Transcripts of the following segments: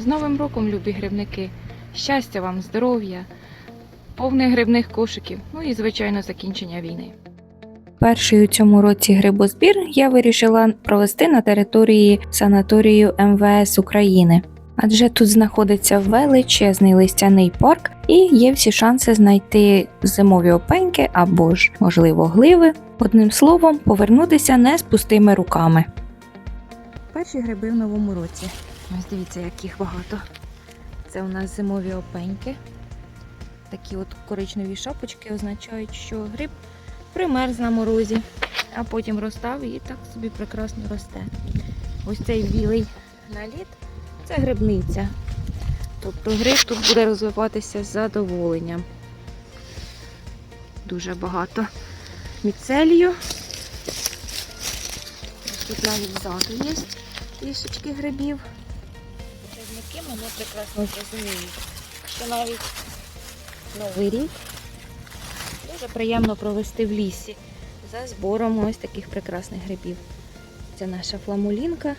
З Новим роком, любі грибники! Щастя вам, здоров'я, повних грибних кошиків, ну і, звичайно, закінчення війни. Перший у цьому році грибозбір я вирішила провести на території санаторію МВС України. Адже тут знаходиться величезний листяний парк і є всі шанси знайти зимові опеньки або ж, можливо, гливи. Одним словом, повернутися не з пустими руками. Перші гриби в новому році. Ось дивіться, яких багато. Це у нас зимові опеньки. Такі от коричневі шапочки означають, що гриб примерз на морозі, а потім розстав і так собі прекрасно росте. Ось цей білий наліт це грибниця. Тобто гриб тут буде розвиватися з задоволенням. Дуже багато міцелію. Тут навіть ззаду є трішечки грибів. Грибники мене прекрасно зрозуміють, що навіть новий рік Дуже приємно провести в лісі за збором ось таких прекрасних грибів. Це наша фламулінка.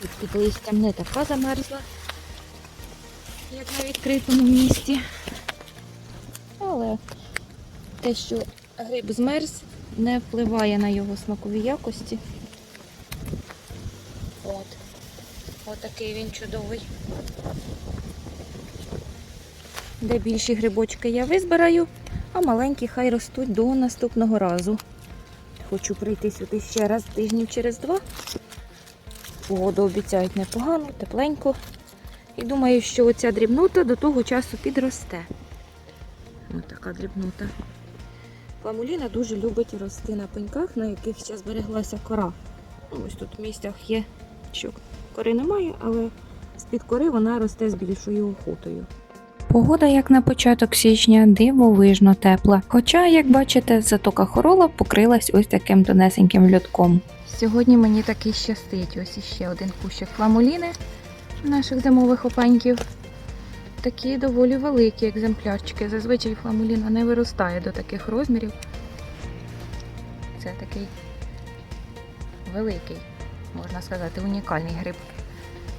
Тут під листям не така замерзла, як на відкритому місці. Але те, що гриб змерз, не впливає на його смакові якості. От. Отакий він чудовий. Де більші грибочки я визбираю, а маленькі хай ростуть до наступного разу. Хочу прийти сюди ще раз тижнів через два. Погоду обіцяють непогану, тепленько. І думаю, що оця дрібнота до того часу підросте. Ось така дрібнота. Фламуліна дуже любить рости на пеньках, на яких ще збереглася кора. Ну, Ось тут в місцях є, що кори немає, але з-під кори вона росте з більшою охотою. Погода, як на початок січня, дивовижно тепла. Хоча, як бачите, затока хорола покрилась ось таким тонесеньким льотком. Сьогодні мені таки щастить. Ось іще один кущик фламуліни наших зимових опеньків. Такі доволі великі екземплярчики. Зазвичай фламуліна не виростає до таких розмірів. Це такий великий, можна сказати, унікальний гриб.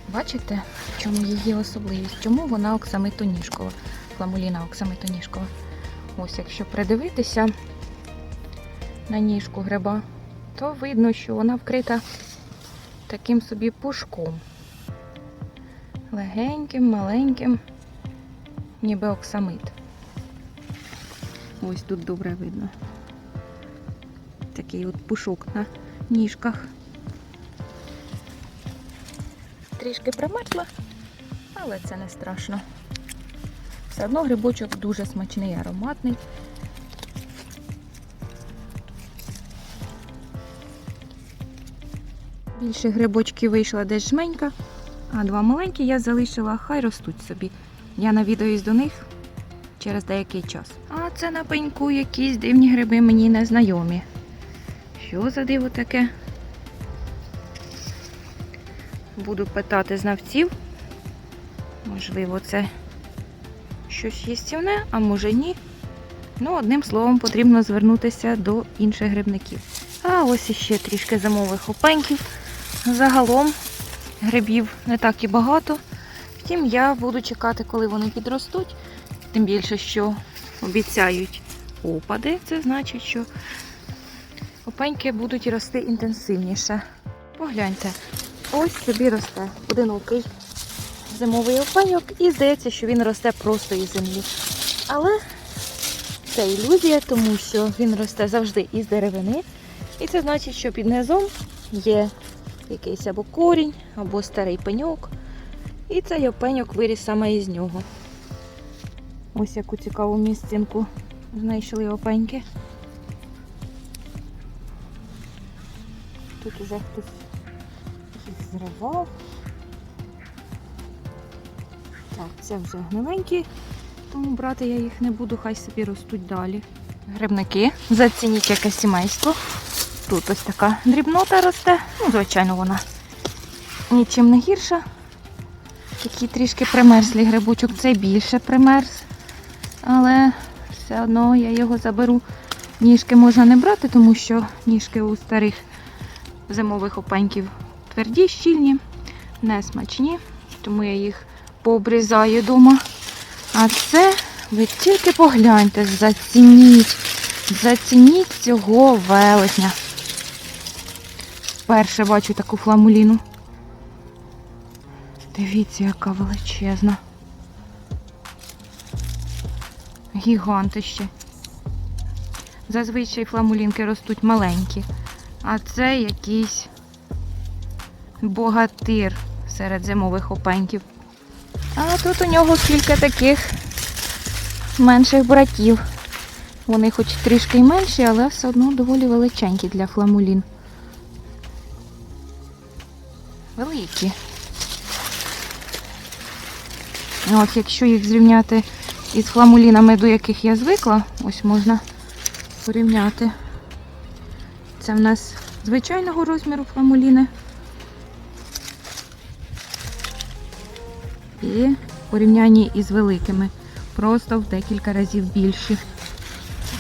Бачите, в чому її особливість? Чому вона оксамитоніжкова? Фламуліна оксамитоніжкова. Ось, якщо придивитися на ніжку гриба, то видно, що вона вкрита таким собі пушком. Легеньким, маленьким, ніби оксамит. Ось тут добре видно. Такий от пушок на ніжках. Трішки примерзла, але це не страшно. Все одно грибочок дуже смачний, ароматний. Більше грибочків вийшла десь жменька, а два маленькі я залишила, хай ростуть собі. Я навідаюсь до них через деякий час. А це на пеньку якісь дивні гриби мені не знайомі. Що за диво таке? Буду питати знавців. Можливо, це щось їстівне, а може ні. Ну, одним словом, потрібно звернутися до інших грибників. А ось іще трішки зимових опеньків. Загалом грибів не так і багато. Втім, я буду чекати, коли вони підростуть. Тим більше, що обіцяють опади. Це значить, що опеньки будуть рости інтенсивніше. Погляньте, ось собі росте одинокий зимовий опеньок, і здається, що він росте просто із землі. Але це ілюзія, тому що він росте завжди із деревини. І це значить, що під низом є якийсь або корінь, або старий пеньок. І цей опеньок виріс саме із нього. Ось яку цікаву місцинку знайшли опеньки. Тут уже хтось зривав. Так, це вже гниленькі, тому брати я їх не буду, хай собі ростуть далі. Грибники, зацініть яке сімейство. Тут ось така дрібнота росте. Ну, звичайно, вона нічим не гірша. Такий трішки примерзлий грибочок, це більше примерз. Але все одно я його заберу. Ніжки можна не брати, тому що ніжки у старих зимових опеньків тверді, щільні. не смачні, тому я їх пообрізаю вдома. А це ви тільки погляньте, зацініть, зацініть цього велетня. Вперше бачу таку фламуліну. Дивіться, яка величезна. Гігантище. Зазвичай фламулінки ростуть маленькі, а це якийсь богатир серед зимових опеньків. А тут у нього кілька таких менших братів. Вони хоч трішки й менші, але все одно доволі величенькі для фламулін. Великі. От якщо їх зрівняти із фламулінами, до яких я звикла, ось можна порівняти. Це в нас звичайного розміру фламуліни. І порівнянні із великими. Просто в декілька разів більші.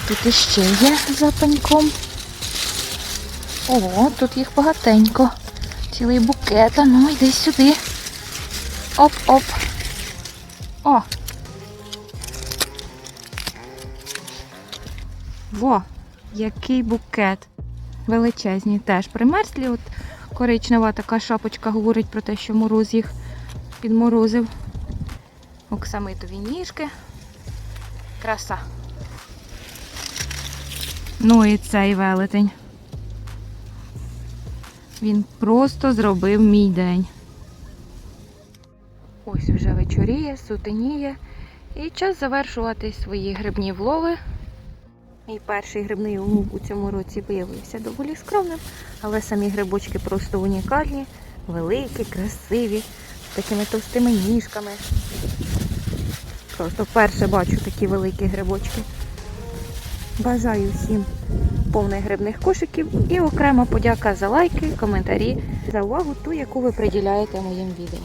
Тут іще є за пеньком. О, тут їх багатенько. Цілий букет. А ну йди сюди. Оп-оп. О. Во, який букет. Величезні теж примерзлі. От коричнева така шапочка говорить про те, що мороз їх підморозив. Оксамитові ніжки. Краса. Ну і цей велетень. Він просто зробив мій день. Ось вже вечоріє, сутеніє. І час завершувати свої грибні влови. Мій перший грибний улов у цьому році виявився доволі скромним, але самі грибочки просто унікальні, великі, красиві, такими товстими ніжками. Просто вперше бачу такі великі грибочки. Бажаю всім повних грибних кошиків і окрема подяка за лайки, коментарі, за увагу ту, яку ви приділяєте моїм відео.